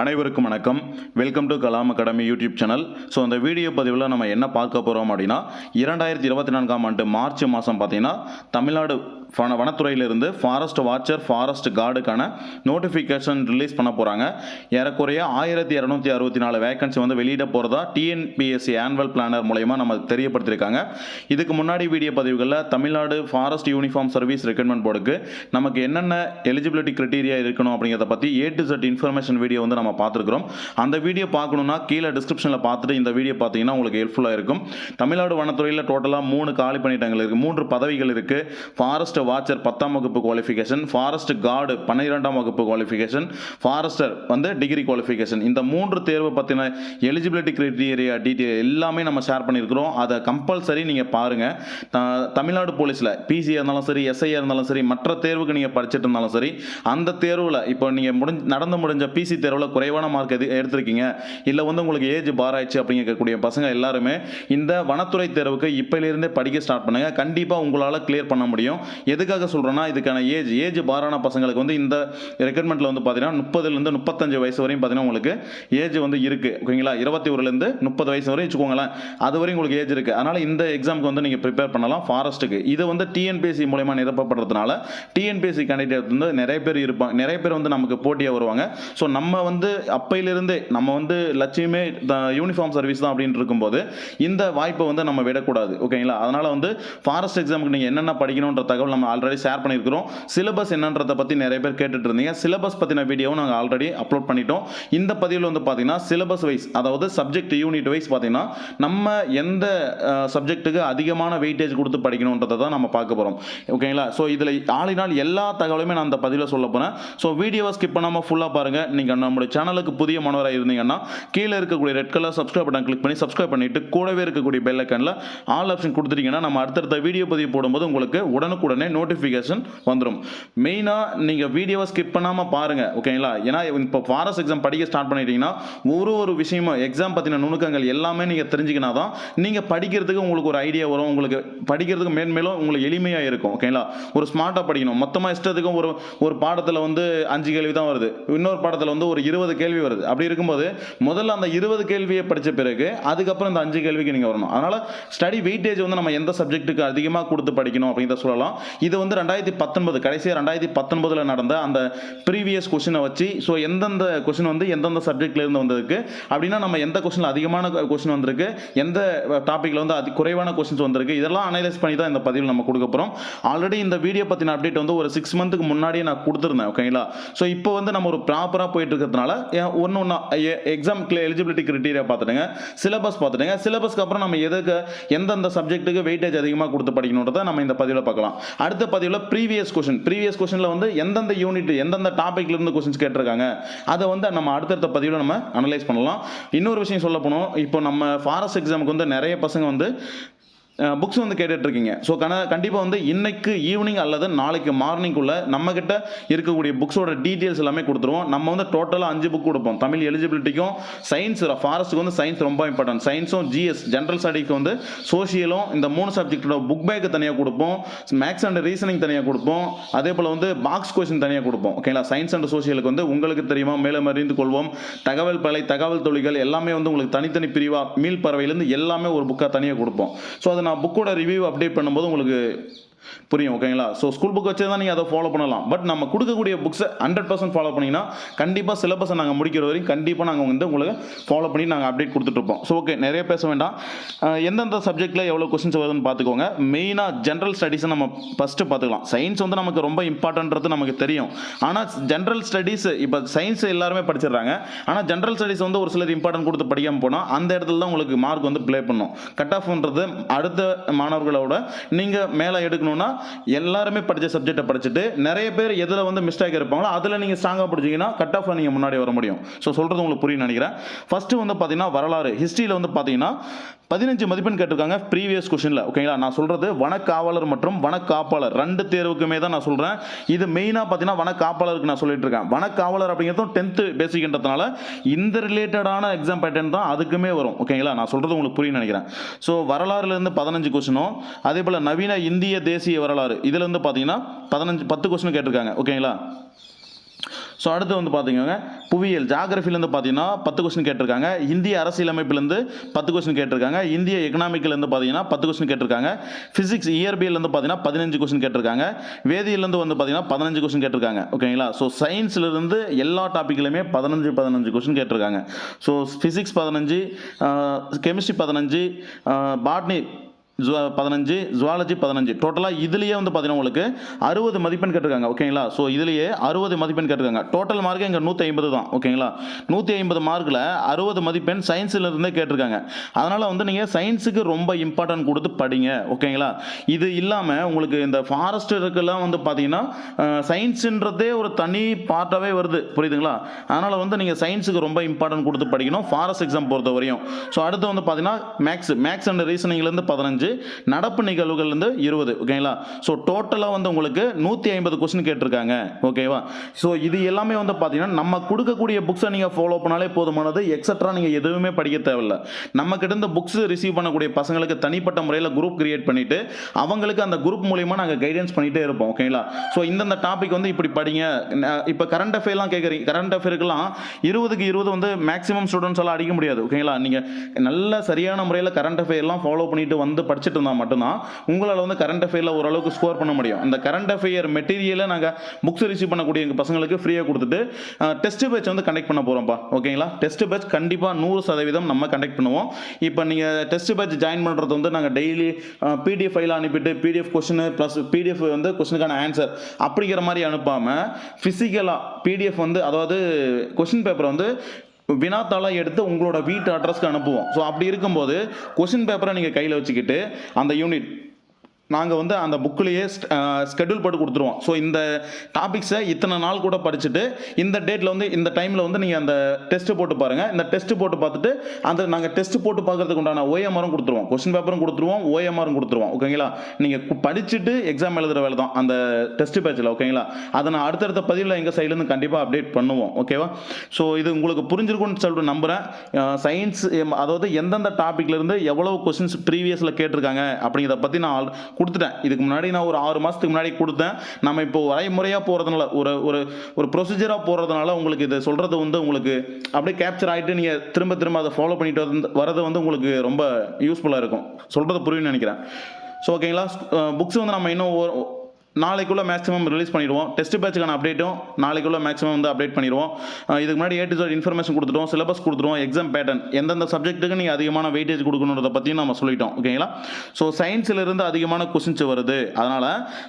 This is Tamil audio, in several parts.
அனைவருக்கும் வணக்கம். Welcome to Kalam academy YouTube channel so அந்த வீடியோ பதிவில் நம்ம என்ன பார்க்க போகிறோம் அப்படின்னா இரண்டாயிரத்தி இருபத்தி நான்காம் ஆண்டு மார்ச் மாதம் பார்த்தீங்கன்னா தமிழ்நாடு வனத்துறையிலிருந்து ஃபாரஸ்ட் வாட்சர் ஃபாரஸ்ட் கார்டுக்கான நோட்டிஃபிகேஷன் ரிலீஸ் பண்ண போகிறாங்க ஏறக்குறைய ஆயிரத்தி இரநூத்தி அறுபத்தி நாலு வேகன்சி வந்து வெளியிட போகிறதா டிஎன்பிஎஸ்சி ஆனுவல் பிளானர் மூலயமா நம்ம தெரியப்படுத்தியிருக்காங்க. இதுக்கு முன்னாடி வீடியோ பதிவுகளில் Tamil Nadu forest uniform service recommend போர்டுக்கு நமக்கு என்னென்ன எலிஜிபிலிட்டி கிரிட்டீரியா இருக்கணும் அப்படிங்கிறத பற்றி A to Z information video வந்து நம்ம பார்த்துருக்குறோம். அந்த வீடியோ பார்க்கணுன்னா கீழே டிஸ்கிரிப்ஷனில் பார்த்துட்டு இந்த வீடியோ பார்த்தீங்கன்னா உங்களுக்கு ஹெல்ப்ஃபுல்லாக இருக்கும். தமிழ்நாடு வனத்துறையில் டோட்டலாக மூணு காலி பணியிடங்கள் இருக்குது மூன்று பதவிகள் இருக்குது ஃபாரஸ்ட் வாட்சர் பத்தாம் வகுப்பு குவாலிஃபிகேஷன் ஃபாரஸ்ட் கார்டு பன்னிரெண்டாம் வகுப்பு குவாலிஃபிகேஷன் ஃபாரஸ்டர் வந்து டிகிரி குவாலிஃபிகேஷன் இந்த மூன்று தேர்வு பற்றின எலிஜிபிலிட்டி கிரைட்டீரியா டீட்டெயில் எல்லாமே நம்ம ஷேர் பண்ணியிருக்கிறோம். அதை கம்பல்சரி நீங்கள் பாருங்கள் தமிழ்நாடு போலீஸில் பிசியாக இருந்தாலும் சரி எஸ்ஐயாக இருந்தாலும் சரி மற்ற தேர்வுக்கு நீங்கள் படிச்சுட்டு இருந்தாலும் சரி அந்த தேர்வில் இப்போ நீங்கள் முடிஞ்ச நடந்து முடிஞ்ச பிசி தேர்வில் குறைவான மார்க் எது எடுத்திருக்கீங்க? இல்லை வந்து உங்களுக்கு ஏஜ் பாராய்ச்சி அப்படிங்கக்கூடிய பசங்க எல்லாருமே இந்த வனத்துறை தேர்வுக்கு இப்போலேருந்தே படிக்க ஸ்டார்ட் பண்ணுங்கள் கண்டிப்பாக உங்களால் கிளியர் பண்ண முடியும். எதுக்காக சொல்கிறேன்னா இதுக்கான ஏஜ் ஏஜ் பாரான பசங்களுக்கு வந்து இந்த ரெக்ரூட்மெண்ட்டில் வந்து பார்த்தீங்கன்னா முப்பதுலேருந்து முப்பத்தஞ்சு வயசு வரையும் பார்த்தீங்கன்னா உங்களுக்கு ஏஜ் வந்து இருக்குது ஓகேங்களா? இருபத்தி ஒருலேருந்து முப்பது வயசு வரையும் வச்சுக்கோங்களேன். அது வரையும் உங்களுக்கு ஏஜ் இருக்குது அதனால் இந்த எக்ஸாமுக்கு வந்து நீங்கள் ப்ரிப்பேர் பண்ணலாம் ஃபாரஸ்ட்டுக்கு இது வந்து டிஎன்பிஎஸ்சி மூலயமா நிரப்பப்படுறதுனால டிஎன்பிஎஸ்சி கேண்டிடேட் வந்து நிறைய பேர் இருப்பாங்க. நிறைய பேர் வந்து நமக்கு போட்டியாக வருவாங்க. ஸோ நம்ம வந்து அப்பையிலிருந்தே நம்ம வந்து லட்சியமே யூனிஃபார்ம் சர்வீஸ் தான் அப்படின்னு இருக்கும்போது இந்த வாய்ப்பை வந்து நம்ம விடக்கூடாது. ஓகேங்களா? அதனால் வந்து ஃபாரஸ்ட் எக்ஸாமுக்கு நீங்கள் என்னென்ன படிக்கணுன்ற தகவல் நம்ம ஆல்ரெடி ஷேர் பண்ணியிருக்கிறோம். சிலபஸ் என்னன்றதை பற்றி நிறைய பேர் கேட்டுட்டு இருந்தீங்க சிலபஸ் பற்றின வீடியோவும் நாங்கள் ஆல்ரெடி அப்லோட் பண்ணிட்டோம். இந்த பதிவில் வந்து பார்த்தீங்கன்னா சிலபஸ் வைஸ் அதாவது சப்ஜெக்ட் யூனிட் வைஸ் பார்த்தீங்கன்னா நம்ம எந்த சப்ஜெக்ட்டுக்கு அதிகமான வெயிட்டேஜ் கொடுத்து படிக்கணுன்றதை தான் நம்ம பார்க்க போகிறோம் ஓகேங்களா ஸோ இதில் ஆளினால் எல்லா தகவலுமே நான் அந்த பதிவில் சொல்ல போகிறேன் ஸோ வீடியோவை ஸ்கிப் பண்ணாமல் ஃபுல்லாக பாருங்கள் நீங்கள் நம்மளுடைய சேனலுக்கு புதிய மாணவராக இருந்தீங்கன்னா கீழே இருக்கக்கூடிய red colour subscribe button click பண்ணி சப்ஸ்கிரைப் பண்ணிட்டு கூடவே இருக்கக்கூடிய பெல் ஐக்கனில் ஆல் ஆப்ஷன் கொடுத்துட்டீங்கன்னா நம்ம அடுத்தடுத்த வீடியோ பதிவு போடும்போது உங்களுக்கு உடனுக்குடனே நோட்டிஃபிகேஷன் வந்துடும் மெயினாக நீங்கள் வீடியோவை ஸ்கிப் பண்ணாமல் பாருங்கள் ஓகேங்களா ஏன்னா இப்போ ஃபாரஸ்ட் எக்ஸாம் படிக்க ஸ்டார்ட் பண்ணிட்டீங்கன்னா ஒரு ஒரு விஷயமும் எக்ஸாம் பற்றின நுணுக்கங்கள் எல்லாமே நீங்கள் தெரிஞ்சுக்கினா தான் நீங்கள் படிக்கிறதுக்கு உங்களுக்கு ஒரு ஐடியா வரும் உங்களுக்கு படிக்கிறதுக்கு மேன்மேலும் உங்களுக்கு எளிமையாக இருக்கும் ஓகேங்களா ஒரு ஸ்மார்ட்டாக படிக்கணும். மொத்தமாக இஷ்டத்துக்கும் ஒரு ஒரு பாடத்தில் வந்து அஞ்சு கேள்வி தான் வருது. இன்னொரு பாடத்தில் வந்து ஒரு இருபது கேள்வி வருது. அப்படி இருக்கும்போது முதல்ல அந்த இருபது கேள்வியை படித்த பிறகு அதுக்கப்புறம் இந்த அஞ்சு கேள்விக்கு நீங்கள் வரணும். அதனால் ஸ்டடி வெயிட்டேஜ் வந்து நம்ம எந்த சப்ஜெக்ட்டுக்கு அதிகமாக கொடுத்து படிக்கணும் அப்படிங்கிறத சொல்லலாம். இது வந்து ரெண்டாயிரத்தி பத்தொன்பது கடைசியாக ரெண்டாயிரத்தி பத்தொன்பதில் நடந்த அந்த ப்ரீவியஸ் கொஷினை வச்சு ஸோ எந்தெந்த கொஷின் வந்து எந்தெந்த சப்ஜெக்ட்லேருந்து வந்திருக்கு அப்படின்னா நம்ம எந்த கொஷினில் அதிகமான கொஷின் வந்திருக்கு எந்த டாப்பிக்கில் வந்து அதி குறைவான கொஷின்ஸ் வந்திருக்கு இதெல்லாம் அனலைஸ் பண்ணி தான் இந்த பதிவில் நம்ம கொடுக்க போகிறோம் ஆல்ரெடி இந்த வீடியோ பற்றின அப்டேட் வந்து ஒரு சிக்ஸ் மந்த்துக்கு முன்னாடியே நான் கொடுத்துருந்தேன் ஓகேங்களா ஸோ இப்போ வந்து நம்ம ஒரு ப்ராப்பராக போயிட்டு இருக்கிறதுனால ஒன்று ஒன்றா எக்ஸாம் எலிஜிபிலிட்டி கிரிட்டீரியா பார்த்துட்டுங்க சிலபஸ் பார்த்துட்டுங்க சிலபஸ்க்கு அப்புறம் நம்ம எதுக்கு எந்தெந்த சப்ஜெக்ட்டுக்கு வெயிட்டேஜ் அதிகமாக கொடுத்து படிக்கணுன்றதை நம்ம இந்த பதிவில் பார்க்கலாம். அடுத்த பதிவில் ப்ரீவியஸ் கொஷின் ப்ரீவியஸ் கொஷனில் வந்து எந்தெந்த யூனிட் எந்தெந்த டாபிக்ல இருந்து கொஷின்ஸ் கேட்டிருக்காங்க. அதை வந்து நம்ம அடுத்தடுத்த பதிவில் நம்ம அனலைஸ் பண்ணலாம். இன்னொரு விஷயம் சொல்ல போனோம். இப்போ நம்ம ஃபாரஸ்ட் எக்ஸாமுக்கு வந்து நிறைய பசங்க வந்து புக்ஸ் வந்து கேட்டுட்ருக்கீங்க. ஸோ கன கண்டிப்பாக வந்து இன்னைக்கு ஈவினிங் அல்லது நாளைக்கு மார்னிங்குள்ளே நம்மக்கிட்ட இருக்கக்கூடிய புக்ஸோட டீட்டெயில்ஸ் எல்லாமே கொடுத்துருவோம். நம்ம வந்து டோட்டலாக அஞ்சு புக் கொடுப்போம். தமிழ் எலிஜிபிலிட்டிக்கும் சயின்ஸ் ஃபாரஸ்ட்டுக்கு வந்து சயின்ஸ் ரொம்ப இம்பார்ட்டன்ட் சயின்ஸும் ஜிஎஸ் ஜென்ரல் ஸ்டடிக்கு வந்து சோஷியலும் இந்த மூணு சப்ஜெக்டோட புக் பேக்கு தனியாக கொடுப்போம். மேக்ஸ் அண்ட் ரீசனிங் தனியாக கொடுப்போம். அதே போல் வந்து பாக்ஸ் கொஸ்டின் தனியாக கொடுப்போம். ஓகேங்களா சயின்ஸ் அண்ட் சோஷியலுக்கு வந்து உங்களுக்கு தெரியுமா? மேலும் அறிந்து கொள்வோம். தகவல் பலை தகவல் தொழில்கள் எல்லாமே வந்து உங்களுக்கு தனித்தனி பிரிவாக மீள் பறவையிலேருந்து எல்லாமே ஒரு புக்காக தனியாக கொடுப்போம். ஸோ அதை நான் புக்கோட ரிவ்யூ அப்டேட் பண்ணும்போது உங்களுக்கு புரியும் ஓகேங்களா ஸோ ஸ்கூல் புக் வச்சு தான் நீங்கள் அதை ஃபாலோ பண்ணலாம். பட் நம்ம கொடுக்கக்கூடிய புக்ஸை ஹண்ட்ரட் பர்சன்ட் ஃபாலோ பண்ணிங்கன்னா கண்டிப்பாக சிலபஸை நாங்கள் முடிக்கிற வரைக்கும் கண்டிப்பாக நாங்கள் வந்து உங்களுக்கு ஃபாலோ பண்ணி நாங்கள் அப்டேட் கொடுத்துட்ருப்போம் ஸோ ஓகே நிறைய பேச வேண்டாம். எந்தெந்த சப்ஜெக்ட்டில் எவ்வளோ கொஸ்டின்ஸ் வருதுன்னு பார்த்துக்கோங்க. மெயினாக ஜென்ரல் ஸ்டடீஸை நம்ம ஃபஸ்ட்டு பார்த்துக்கலாம். சயின்ஸ் வந்து நமக்கு ரொம்ப இம்பார்ட்டன்றது நமக்கு தெரியும். ஆனால் ஜென்ரல் ஸ்டடீஸ் இப்போ சயின்ஸ் எல்லாருமே படிச்சிடுறாங்க. ஆனால் ஜென்ரல் ஸ்டடீஸ் வந்து ஒரு சிலர் இம்பார்ட்டன்ட் கொடுத்து படிக்காமல் போனால் அந்த இடத்துல தான் உங்களுக்கு மார்க் வந்து ப்ளே பண்ணும். கட் ஆஃப்ன்றது அடுத்த மாணவர்களோட நீங்கள் மேலே எடுக்கணும் எடுக்கணும்னா எல்லாருமே படித்த சப்ஜெக்டை படிச்சுட்டு நிறைய பேர் எதில் வந்து மிஸ்டேக் இருப்பாங்களோ அதில் நீங்கள் ஸ்ட்ராங்காக படிச்சிங்கன்னா கட் ஆஃப் நீங்கள் முன்னாடி வர முடியும். ஸோ சொல்கிறது உங்களுக்கு புரியும் நினைக்கிறேன். ஃபஸ்ட்டு வந்து பார்த்தீங்கன்னா வரலாறு. ஹிஸ்ட்ரியில் வந்து பார்த்தீங்கன்னா பதினஞ்சு மதிப்பெண் கேட்டிருக்காங்க ப்ரீவியஸ் கொஷனில் ஓகேங்களா நான் சொல்கிறது வனக்காவலர் மற்றும் வனக்காப்பாளர். ரெண்டு தேர்வுக்குமே தான் நான் சொல்கிறேன் இது மெயினாக பார்த்தீங்கன்னா வனக்காப்பாளருக்கு நான் சொல்லிட்டு இருக்கேன். வனக்காவலர் அப்படிங்கிறதும் டென்த்து பேசிக்கின்றதுனால இந்த ரிலேட்டடான எக்ஸாம் பேட்டர்ன் தான் அதுக்குமே வரும். ஓகேங்களா நான் சொல்கிறது உங்களுக்கு புரியும் நினைக்கிறேன். ஸோ வரலாறுலேருந்து பதினஞ்சு கொஷினும் அதே போல் நவீன இந்திய தேசிய வரலாறு. இதுலேருந்து பார்த்தீங்கன்னா பதினஞ்சு பத்து கொஸ்டின் கேட்டிருக்காங்க. ஓகேங்களா? ஸோ அடுத்து வந்து பார்த்தீங்கன்னா புவியியல். ஜாகிரஃபிலேருந்து பார்த்தீங்கன்னா பத்து கொஸ்டின் கேட்டிருக்காங்க. இந்திய அரசியலமைப்புலேருந்து பத்து கொஸ்டின் கேட்டிருக்காங்க. இந்திய எக்கனாமிக்லேருந்து பார்த்தீங்கன்னா பத்து கொஸ்டின் கேட்டிருக்காங்க. ஃபிசிக்ஸ் இயற்பியலேருந்து பார்த்தீங்கன்னா பதினஞ்சு கொஸ்டின் கேட்டிருக்காங்க. வேதியிலேருந்து வந்து பார்த்தீங்கன்னா பதினஞ்சு கொஸ்டின் கேட்டிருக்காங்க. ஓகேங்களா? ஸோ சயின்ஸ்லேருந்து எல்லா டாப்பிக்லையுமே பதினஞ்சு பதினஞ்சு கொஸ்டின் கேட்டிருக்காங்க. ஸோ ஃபிசிக்ஸ் பதினஞ்சு கெமிஸ்ட்ரி பதினஞ்சு பாட்னி பதினஞ்சு ஜுவாலஜி பதினஞ்சு. டோட்டலாக இதுலேயே வந்து பார்த்தீங்கன்னா உங்களுக்கு அறுபது மதிப்பெண் கேட்டிருக்காங்க. ஓகேங்களா? ஸோ இதுலேயே அறுபது மதிப்பெண் கேட்டிருக்காங்க. டோட்டல் மார்க் இங்கே நூற்றி ஐம்பது தான். ஓகேங்களா? நூற்றி ஐம்பது மார்க்கில் அறுபது மதிப்பெண் சயின்ஸிலிருந்தே கேட்டிருக்காங்க. அதனால் வந்து நீங்கள் சயின்ஸுக்கு ரொம்ப இம்பார்ட்டன்ட் கொடுத்து படிங்க. ஓகேங்களா? இது இல்லாமல் உங்களுக்கு இந்த ஃபாரஸ்டருக்கெல்லாம் வந்து பார்த்தீங்கன்னா சயின்ஸுன்றதே ஒரு தனி பார்ட்டாகவே வருது. புரியுதுங்களா? அதனால் வந்து நீங்கள் சயின்ஸுக்கு ரொம்ப இம்பார்ட்டன்ட் கொடுத்து படிக்கணும். ஃபாரஸ்ட் எக்ஸாம் பொறுத்த வரையும் ஸோ அடுத்து வந்து பார்த்தீங்கன்னா மேக்ஸ் மேக்ஸ் அண்ட் ரீசனிங்லேருந்து பதினஞ்சு. நடப்பு நிகழ்வுகள் வந்து இருபது ஓகேங்களா ஸோ டோட்டலாக வந்து உங்களுக்கு நூற்றி ஐம்பது கொஸ்டின் கேட்டிருக்காங்க ஓகேவா ஸோ இது எல்லாமே வந்து பார்த்தீங்கன்னா நம்ம கொடுக்கக்கூடிய புக்ஸை நீங்கள் ஃபாலோ பண்ணாலே போதுமானது எக்ஸட்ரா நீங்கள் எதுவுமே படிக்க தேவையில்ல. நம்ம கிட்ட இருந்து புக்ஸ் ரிசீவ் பண்ணக்கூடிய பசங்களுக்கு தனிப்பட்ட முறையில் குரூப் கிரியேட் பண்ணிட்டு அவங்களுக்கு அந்த குரூப் மூலிமா நாங்கள் கைடன்ஸ் பண்ணிகிட்டே இருப்போம் ஓகேங்களா ஸோ இந்தந்த டாபிக் வந்து இப்படி படிங்க. இப்போ கரண்ட் அஃபேர்லாம் கேட்குறீங்க கரண்ட் அஃபேருக்குலாம் இருபதுக்கு இருபது வந்து மேக்ஸிமம் ஸ்டூடெண்ட்ஸ் எல்லாம் அடிக்க முடியாது ஓகேங்களா நீங்கள் நல்ல சரியான முறையில் கரண்ட் அஃபேர்லாம் ஃபாலோ பண்ணிட்டு வந்து படிச்சுட்டு இருந்தால் மட்டும்தான் உங்களால் வந்து கரண்ட் அஃபேரில் ஓரளவுக்கு ஸ்கோர் பண்ண முடியும். இந்த கரண்ட் அஃபேர் மெட்டீரியலை நாங்கள் புக்ஸ் ரிசீவ் பண்ணக்கூடிய எங்கள் பசங்களுக்கு ஃப்ரீயாக கொடுத்துட்டு டெஸ்ட் பேட்ச் வந்து கண்டக்ட் பண்ண போகிறோம்ப்பா ஓகேங்களா டெஸ்ட் பேட்ச் கண்டிப்பாக நூறு சதவீதம் நம்ம கண்டக்ட் பண்ணுவோம். இப்போ நீங்கள் டெஸ்ட் பேட்ச் ஜாயின் பண்ணுறது வந்து நாங்கள் டெய்லி பிடிஎஃப் ஃபைல் அனுப்பிட்டு பிடிஎஃப் கொஸ்டின் ப்ளஸ் பிடிஎஃப் வந்து கொஸ்டினுக்கான ஆன்சர் அப்படிங்கிற மாதிரி அனுப்பாமல் ஃபிசிக்கலாக பிடிஎஃப் வந்து அதாவது கொஸ்டின் பேப்பர் வந்து வினாத்தாளாக எடுத்து உங்களோட வீட்டு அட்ரஸ்க்கு அனுப்புவோம். ஸோ அப்படி இருக்கும்போது கொஷின் பேப்பரை நீங்கள் கையில் வச்சுக்கிட்டு அந்த யூனிட் நாங்கள் வந்து அந்த புக்கிலேயே ஸ்கெடியூல் போட்டு கொடுத்துருவோம். ஸோ இந்த டாபிக்ஸை இத்தனை நாள் கூட படிச்சுட்டு இந்த டேட்டில் வந்து இந்த டைமில் வந்து நீங்கள் அந்த டெஸ்ட்டு போட்டு பாருங்கள் இந்த டெஸ்ட்டு போட்டு பார்த்துட்டு அந்த நாங்கள் டெஸ்ட்டு போட்டு பார்க்கறதுக்கு உண்டான ஓஎம்ஆரும் கொடுத்துருவோம். கொஸ்டின் பேப்பரும் கொடுத்துருவோம் ஓஎம்ஆரும் கொடுத்துருவோம். ஓகேங்களா நீங்கள் படிச்சுட்டு எக்ஸாம் எழுதுகிற வேலை தான். அந்த டெஸ்ட்டு பேச்சில் ஓகேங்களா அதை நான் அடுத்தடுத்த பதிவில் எங்கள் சைட்லேருந்து கண்டிப்பாக அப்டேட் பண்ணுவோம். ஓகேவா ஸோ இது உங்களுக்கு புரிஞ்சிருக்கும்னு சொல்லிட்டு நம்புகிறேன் சயின்ஸ் அதாவது எந்தெந்த டாப்பிக்லேருந்து எவ்வளோ கொஸ்டின்ஸ் ப்ரீவியஸில் கேட்டிருக்காங்க அப்படிங்கிறத பற்றி நான் ஆல் கொடுத்துட்டேன். இதுக்கு முன்னாடி நான் ஒரு ஆறு மாதத்துக்கு முன்னாடி கொடுத்தேன். நம்ம இப்போ வரைமுறையாக போகிறதுனால ஒரு ஒரு ஒரு ப்ரொசீஜராக போகிறதுனால உங்களுக்கு இதை சொல்கிறது வந்து உங்களுக்கு அப்படியே கேப்சர் ஆகிட்டு நீங்கள் திரும்ப திரும்ப அதை ஃபாலோ பண்ணிட்டு வந்து வரது வந்து உங்களுக்கு ரொம்ப யூஸ்ஃபுல்லாக இருக்கும். சொல்கிறது புரியும்னு நினைக்கிறேன். ஸோ ஓகேங்களா புக்ஸ் வந்து நம்ம இன்னும் நாளைக்குள்ளே மேக்ஸிமம் ரிலீஸ் பண்ணிடுவோம். டெஸ்ட் பேட்சுக்கான அப்டேட்டும் நாளைக்குள்ளே மேக்ஸிமம் வந்து அப்டேட் பண்ணிடுவோம். இதுக்கு முன்னாடி ஏ டு Z இன்ஃபர்மேஷன் கொடுத்துட்டோம் சிலபஸ் கொடுத்துருவோம் எக்ஸாம் பேட்டர்ன் எந்தெந்த சப்ஜெக்ட்டுக்கு நீங்கள் அதிகமான வெயிட்டேஜ் கொடுக்கணுன்றத பற்றியும் நம்ம சொல்லிட்டோம் ஓகேங்களா ஸோ சயின்ஸில் இருந்து அதிகமான கொஸ்டின்ஸ் வருது. அதனால்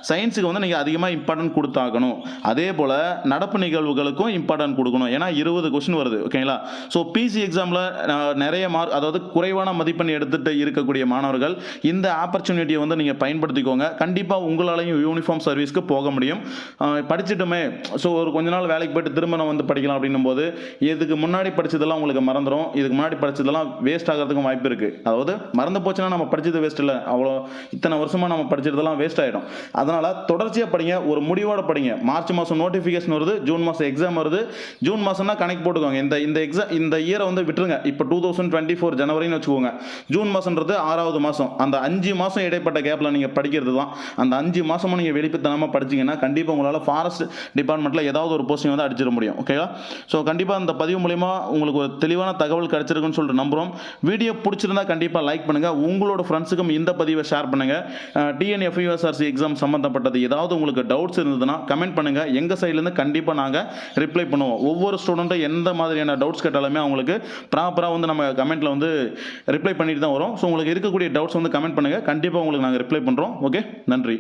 சயின்ஸுக்கு வந்து நீங்கள் அதிகமாக இம்பார்ட்டன்ட் கொடுத்தாகணும். அதே போல் நடப்பு நிகழ்வுகளுக்கும் இம்பார்ட்டன்ட் கொடுக்கணும். ஏன்னா இருபது கொஸ்டின் வருது ஓகேங்களா ஸோ பிசி எக்ஸாமில் நிறைய மார்க் அதாவது குறைவான மதிப்பெண் எடுத்துகிட்டு இருக்கக்கூடிய மாணவர்கள் இந்த ஆப்பர்ச்சுனிட்டியை வந்து நீங்கள் பயன்படுத்திக்கோங்க. கண்டிப்பாக உங்களாலையும் யூனிஃபார்ம் சர்வீஸ்க்கு போக முடியும். படிச்சுட்டுமே படிச்சிட்டுமே ஸோ ஒரு கொஞ்ச நாள் வேலைக்கு போயிட்டு திரும்ப நான் வந்து படிக்கலாம் அப்படின்னும் போது இதுக்கு முன்னாடி படிச்சதெல்லாம் உங்களுக்கு மறந்துடும் இதுக்கு முன்னாடி படித்ததெல்லாம் வேஸ்ட் ஆகிறதுக்கும் வாய்ப்பு இருக்குது அதாவது மறந்து போச்சுன்னா நம்ம படிச்சது வேஸ்ட் இல்லை. அவ்வளோ இத்தனை வருஷமாக நம்ம படிச்சதெல்லாம் வேஸ்ட் ஆகிடும் அதனால் தொடர்ச்சியாக படிங்க. ஒரு முடிவோட படிங்க. மார்ச் மாதம் நோட்டிஃபிகேஷன் வருது ஜூன் மாதம் எக்ஸாம் வருது. ஜூன் மாதம்னா கணக்கு போட்டுக்கோங்க. இந்த இந்த எக்ஸாம் இந்த இயரை வந்து விட்டுருங்க. இப்போ டூ தௌசண்ட் டுவெண்ட்டி ஃபோர் ஜனவரின்னு வச்சுக்கோங்க. ஜூன் மாதம்ன்றது ஆறாவது மாதம் அந்த அஞ்சு மாதம் இடைப்பட்ட கேப்பில் நீங்கள் படிக்கிறது தான் அந்த அஞ்சு மாதமும் நீங்கள் வெளிப்பத்தனமாக படிச்சீங்கன்னா கண்டிப்பாக உங்களால் ஃபாரஸ்ட் டிபார்ட்மெண்ட்டில் ஏதாவது ஒரு போஸ்டிங் வந்து அடிச்சிட முடியும் ஓகேவா ஸோ கண்டிப்பாக அந்த பதிவு மூலிமா உங்களுக்கு ஒரு தெளிவான தகவல் கிடச்சிருக்குன்னு சொல்லிட்டு நம்புகிறோம் வீடியோ பிடிச்சிருந்தா கண்டிப்பாக லைக் பண்ணுங்கள் உங்களோட ஃப்ரெண்ட்ஸுக்கும் இந்த பதிவை ஷேர் பண்ணுங்கள் டிஎன்எஃப்யூஎஸ்ஆர்சி எக்ஸாம் சம்மந்தப்பட்டது ஏதாவது உங்களுக்கு டவுட்ஸ் இருந்ததுன்னா கமெண்ட் பண்ணுங்கள் எங்கள் சைட்லேருந்து கண்டிப்பாக நாங்கள் ரிப்ளை பண்ணுவோம். ஒவ்வொரு ஸ்டூடெண்ட்டும் எந்த மாதிரியான டவுட்ஸ் கேட்டாலுமே அவங்களுக்கு ப்ராப்பராக வந்து நம்ம கமெண்ட்டில் வந்து ரிப்ளை பண்ணிட்டு தான் வரோம். ஸோ உங்களுக்கு இருக்கக்கூடிய டவுட்ஸ் வந்து கமெண்ட் பண்ணுங்கள் கண்டிப்பாக உங்களுக்கு நாங்கள் ரிப்ளை பண்ணுறோம் ஓகே நன்றி.